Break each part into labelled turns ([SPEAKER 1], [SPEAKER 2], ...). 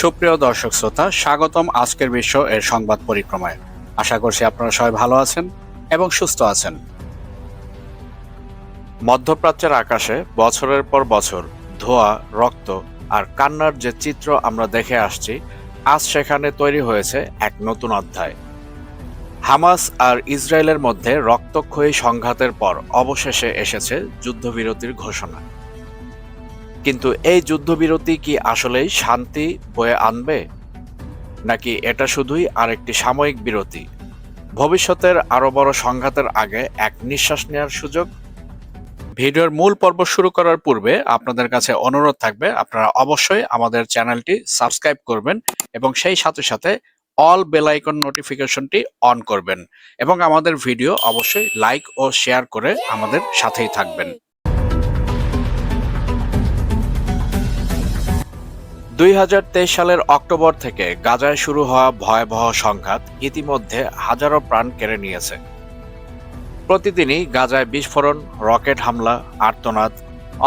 [SPEAKER 1] সুপ্রিয় দর্শক শ্রোতা, স্বাগতম আজকের বিশ্ব এর সংবাদ পরিক্রমায়। আশা করছি আপনারা সবাই ভালো আছেন এবং সুস্থ আছেন। মধ্যপ্রাচ্যের আকাশে বছরের পর বছর ধোয়া, রক্ত আর কান্নার যে চিত্র আমরা দেখে আসছি, আজ সেখানে তৈরি হয়েছে এক নতুন অধ্যায়। হামাস আর ইসরায়েলের মধ্যে রক্তক্ষয়ী সংঘাতের পর অবশেষে এসেছে যুদ্ধবিরতির ঘোষণা। কিন্তু এই যুদ্ধবিরতি কি আসলেই শান্তি বয়ে আনবে? নাকি এটা শুধুই আরেকটি সাময়িক বিরতি? ভবিষ্যতের আরও বড় সংঘাতের আগে এক নিঃশ্বাস নেওয়ার সুযোগ? ভিডিওর মূল পর্ব শুরু করার পূর্বে আপনাদের কাছে অনুরোধ থাকবে, আপনারা অবশ্যই আমাদের চ্যানেলটি সাবস্ক্রাইব করবেন এবং সেই সাথে সাথে অল বেল আইকন নোটিফিকেশনটি অন করবেন এবং আমাদের ভিডিও অবশ্যই লাইক ও শেয়ার করে আমাদের সাথেই থাকবেন। দুই হাজার তেইশ সালের অক্টোবর থেকে গাজায় শুরু হওয়া ভয়াবহ সংঘাত ইতিমধ্যে হাজারো প্রাণ কেড়ে নিয়েছে। প্রতিদিনই গাজায় বিস্ফোরণ, রকেট হামলা, আর্তনাদ,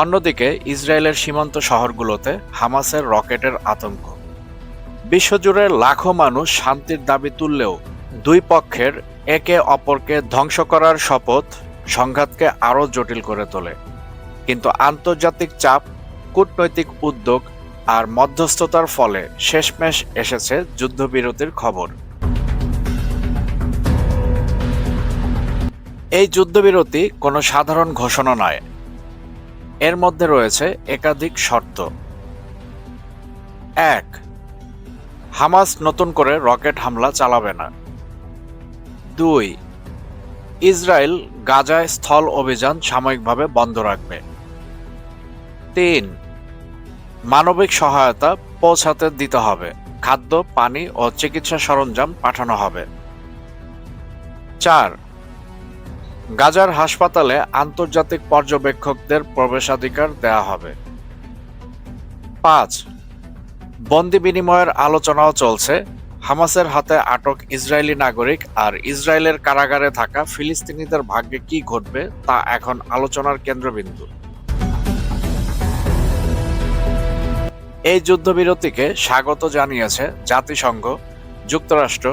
[SPEAKER 1] অন্যদিকে ইসরায়েলের সীমান্ত শহরগুলোতে হামাসের রকেটের আতঙ্ক। বিশ্বজুড়ে লাখো মানুষ শান্তির দাবি তুললেও দুই পক্ষের একে অপরকে ধ্বংস করার শপথ সংঘাতকে আরও জটিল করে তোলে। কিন্তু আন্তর্জাতিক চাপ, কূটনৈতিক উদ্যোগ আর মধ্যস্থতার ফলে শেষমেশ এসেছে যুদ্ধবিরতির খবর। এই যুদ্ধবিরতি কোনো সাধারণ ঘোষণা নয়। এর মধ্যে রয়েছে একাধিক শর্ত। এক, হামাস নতুন করে রকেট হামলা চালাবে না। দুই, ইসরায়েল গাজায় স্থল অভিযান সাময়িকভাবে বন্ধ রাখবে। তিন মানবিক সহায়তা পৌঁছাতে দিতে হবে। খাদ্য, পানি ও চিকিৎসা সরঞ্জাম পাঠানো হবে। চার, গাজার হাসপাতালে আন্তর্জাতিক পর্যবেক্ষকদের প্রবেশাধিকার দেয়া হবে। পাঁচ, বন্দি বিনিময়ের আলোচনাও চলছে। হামাসের হাতে আটক ইসরায়েলি নাগরিক আর ইসরায়েলের কারাগারে থাকা ফিলিস্তিনিদের ভাগ্যে কি ঘটবে তা এখন আলোচনার কেন্দ্রবিন্দু। এই যুদ্ধবিরতিকে স্বাগত জানিয়েছে জাতিসংঘ, যুক্তরাষ্ট্র,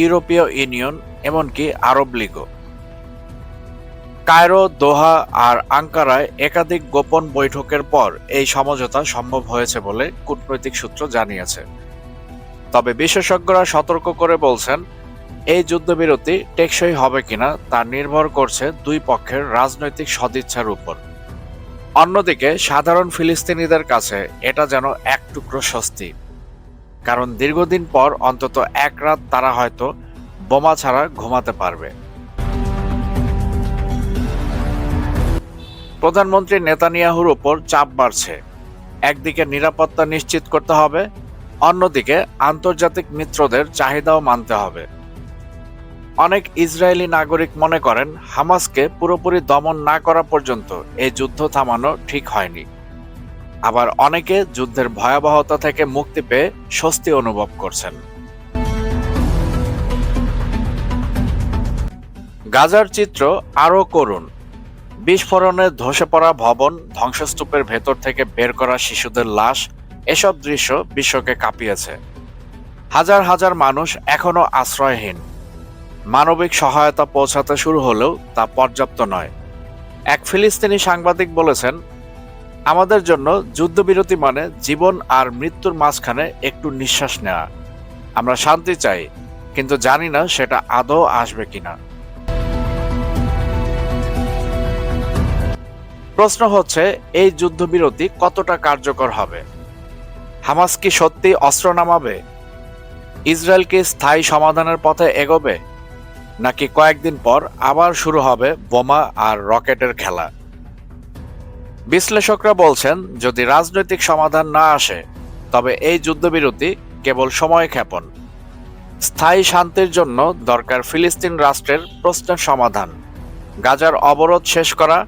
[SPEAKER 1] ইউরোপীয় ইউনিয়ন, এমনকি আরব লীগও। কায়রো, দোহা আর আঙ্কারায় একাধিক গোপন বৈঠকের পর এই সমঝোতা সম্ভব হয়েছে বলে কূটনৈতিক সূত্র জানিয়েছে। তবে বিশেষজ্ঞরা সতর্ক করে বলছেন, এই যুদ্ধবিরতি টেকসই হবে কিনা তা নির্ভর করছে দুই পক্ষের রাজনৈতিক সদিচ্ছার উপর। অন্যদিকে সাধারণ ফিলিস্তিনিদের কাছে এটা যেন এক টুকরো স্বস্তি। কারণ দীর্ঘদিন পর অন্তত এক রাত তারা হয়তো বোমা ছাড়া ঘুমাতে পারবে। প্রধানমন্ত্রী নেতানিয়াহুর উপর চাপ বাড়ছে। একদিকে নিরাপত্তা নিশ্চিত করতে হবে, অন্যদিকে আন্তর্জাতিক মিত্রদের চাহিদাও মানতে হবে। অনেক ইসরায়েলি নাগরিক মনে করেন, হামাসকে পুরোপুরি দমন না করা পর্যন্ত এই যুদ্ধ থামানো ঠিক হয়নি। আবার অনেকে যুদ্ধের ভয়াবহতা থেকে মুক্তি পেয়ে স্বস্তি অনুভব করছেন। গাজার চিত্র আরও করুন। বিস্ফোরণে ধসে পড়া ভবন, ধ্বংসস্তূপের ভেতর থেকে বের করা শিশুদের লাশ, এসব দৃশ্য বিশ্বকে কাঁপিয়েছে। হাজার হাজার মানুষ এখনও আশ্রয়হীন। মানবিক সহায়তা পৌঁছাতে শুরু হলেও তা পর্যাপ্ত নয়। এক ফিলিস্তিনি সাংবাদিক বলেছেন, আমাদের জন্য যুদ্ধবিরতি মানে জীবন আর মৃত্যুর মাঝখানে একটু নিঃশ্বাস নেওয়া। আমরা শান্তি চাই, কিন্তু জানি না সেটা আদৌ আসবে কিনা। প্রশ্ন হচ্ছে, এই যুদ্ধবিরতি কতটা কার্যকর হবে? হামাস কি সত্যি অস্ত্র নামাবে? ইসরায়েল কি স্থায়ী সমাধানের পথে এগোবে? নাকি কয়েকদিন পর আবার শুরু হবে বোমা আর রকেটের খেলা? বিশ্লেষকরা বলছেন, যদি রাজনৈতিক সমাধান না আসে, তবে এই যুদ্ধবিরতি কেবল সময় ক্ষেপণ। স্থায়ী শান্তির জন্য দরকার ফিলিস্তিন রাষ্ট্রের প্রশ্নের সমাধান, গাজার অবরোধ শেষ করা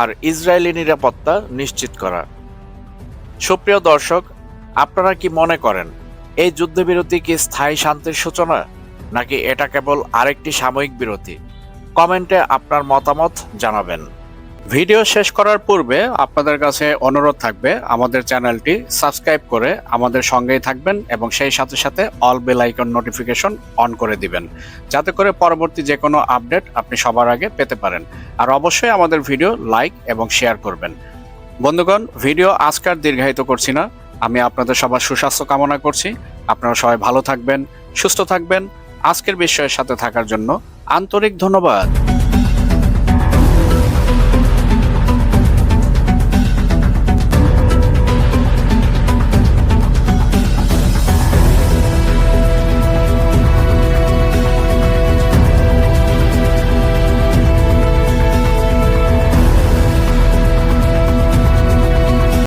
[SPEAKER 1] আর ইসরায়েলি নিরাপত্তা নিশ্চিত করা। সুপ্রিয় দর্শক, আপনারা কি মনে করেন, এই যুদ্ধবিরতি কি স্থায়ী শান্তির সূচনা? নাকি এটা কেবল আরেকটি সাময়িক বিরতি? কমেন্টে আপনার মতামত জানাবেন। ভিডিও শেষ করার পূর্বে আপনাদের কাছে অনুরোধ থাকবে, আমাদের চ্যানেলটি সাবস্ক্রাইব করে আমাদের সঙ্গেই থাকবেন এবং সেই সাথে সাথে all bell icon notification on করে দিবেন, যাতে করে পরবর্তী যে কোনো আপডেট আপনি সবার আগে পেতে পারেন। আর অবশ্যই আমাদের ভিডিও লাইক এবং শেয়ার করবেন। বন্ধুগণ, ভিডিও আজকার দীর্ঘায়িত করছি না। আমি আপনাদের সবার সুস্বাস্থ্য কামনা করছি। আপনারা সবাই ভালো থাকবেন, সুস্থ থাকবেন। আজকের বিষয়ের সাথে থাকার জন্য আন্তরিক ধন্যবাদ।